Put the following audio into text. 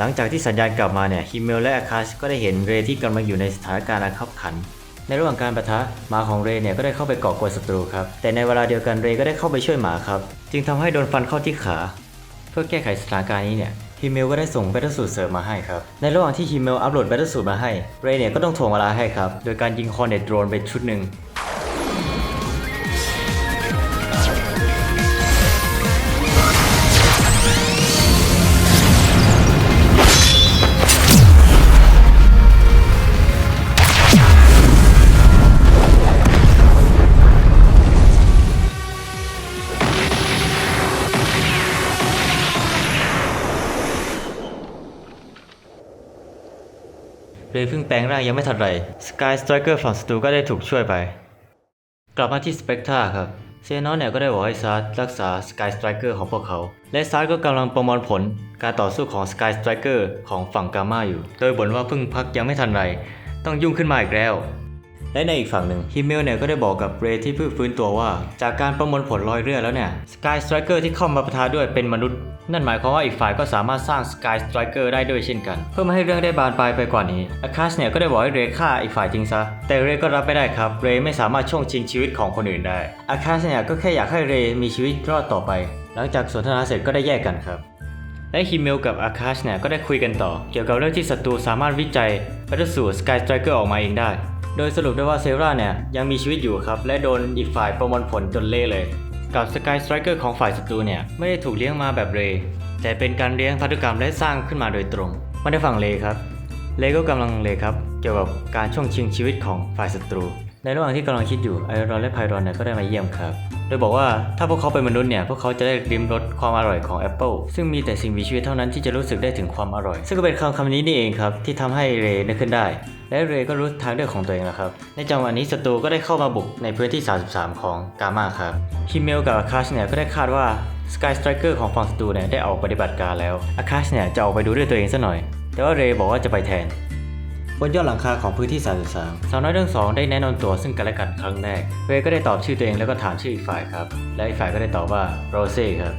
หลังจากที่สัญญาณกลับมาเนี่ยฮิมเมลและอาคาชก็ได้เห็นเรที่กำลังอยู่ในสถานการณ์อันขับขัน ในระหว่างการปะทะหมาของเรเนี่ยก็ได้เข้าไปก่อกวนศัตรูครับแต่ในเวลาเดียวกันเรก็ได้เข้าไปช่วยหมาครับจึงทำให้โดนฟันเข้าที่ขา เพื่อแก้ไขสถานการณ์นี้เนี่ยฮิมเมลก็ได้ส่งแบตเตอร์สูตรเสริมมาให้ครับ ในระหว่างที่ฮิมเมลอัปโหลดแบตเตอร์สูตรมาให้ เรเนี่ยก็ต้องถ่วงเวลาให้ครับ โดยการยิงคอนเนตโดรนไปชุดหนึ่ง ยเพิ่งแปลงร่างยังไม่ทันไร Sky Striker ฝั่งศัตรูก็ได้ถูกช่วยไป กลับมาที่สเปกตราครับเซนอนเนี่ยก็ได้บอกให้ซาร์รักษา Sky Striker ของพวกเขา และซาร์ก็กำลังประมวลผลการต่อสู้ของ Sky Striker ของฝั่งกาม่าอยู่ โดยบ่นว่าเพิ่งพักยังไม่ทันไร ต้องยุ่งขึ้นมาอีกแล้ว และในอีกฝั่งหนึ่งฮิมเมลเนี่ยก็ได้บอกกับเรย์ที่เพิ่งฟื้นตัวว่า จากการประมวลผลรอยเลือแล้วเนี่ยสกายสไตรเกอร์ที่เข้ามาปะทะด้วยเป็นมนุษย์นั่นหมายความว่าอีกฝ่ายก็สามารถสร้างสกายสไตรเกอร์ได้ด้วยเช่นกัน เพื่อไม่ให้เรื่องได้บานปลายไปกว่านี้อาคาชเนี่ยก็ได้บอกให้เรย์ฆ่าอีกฝ่ายทิ้งซะ แต่เรย์ก็รับไม่ได้ครับ เรย์ไม่สามารถช่วงชิงชีวิตของคนอื่นได้อาคาชเนี่ยก็แค่อยากให้เรย์มีชีวิตรอดต่อไป หลังจากสนทนาเสร็จก็ได้แยกกันครับ และฮิเมลกับอาคาชเนี่ยก็ได้คุยกันต่อ เกี่ยวกับเรื่องที่ศัตรูสามารถวิจัยพัฒสูตรสกายสไตรเกอร์ออกมาเองได้ โดยสรุปได้ว่าเซราเนี่ยยังมีชีวิตอยู่ครับ และโดนอีกฝ่ายประมวลผลจนเละเลย กับสกายสไตรเกอร์ของฝ่ายศัตรูเนี่ยไม่ได้ถูกเลี้ยงมาแบบเรแต่เป็นการเลี้ยงพันธุกรรมและสร้างขึ้นมาโดยตรงมาได้ฝั่งเลครับเลก็กำลังเลครับเกี่ยวกับการช่วงชิงชีวิตของฝ่ายศัตรู ในระหว่างที่กำลังคิดอยู่ไอรอนและไพรอนเนี่ยก็ได้มาเยี่ยมครับ โดยบอกว่าถ้าพวกเขาเป็นมนุษย์เนี่ยพวกเขาจะได้ริมรสความอร่อยของแอปเปิลซึ่งมีแต่สิ่งมีชีวิตเท่านั้นที่จะรู้สึกได้ถึงความอร่อย ซึ่งก็เป็นคำคำนี้นี่เองครับที่ทำให้เรย์นึกขึ้นได้ และเรย์ก็รู้ทางเลือกของตัวเองแล้วครับ ในจังหวะนี้ศัตรูก็ได้เข้ามาบุกในพื้นที่ 33 ของกามาครับฮิเมลกับอาคาชเนี่ยก็ได้คาดว่าสกายสไตรเกอร์ของฝั่งศัตรูเนี่ยได้ออกปฏิบัติการแล้วอาคาชเนี่ยจะออกไปดูด้วยตัวเองซะหน่อย แต่ว่าเรย์บอกว่าจะไปแทน บนยอดหลังคาของพื้นที่ 33 สาวน้อยทั้งสองได้แนะนำตัวซึ่งกันและกันครั้งแรกเรก็ได้ตอบชื่อตัวเองแล้วก็ถามชื่ออีกฝ่ายครับ และอีกฝ่ายก็ได้ตอบว่าโรเซ่ครับ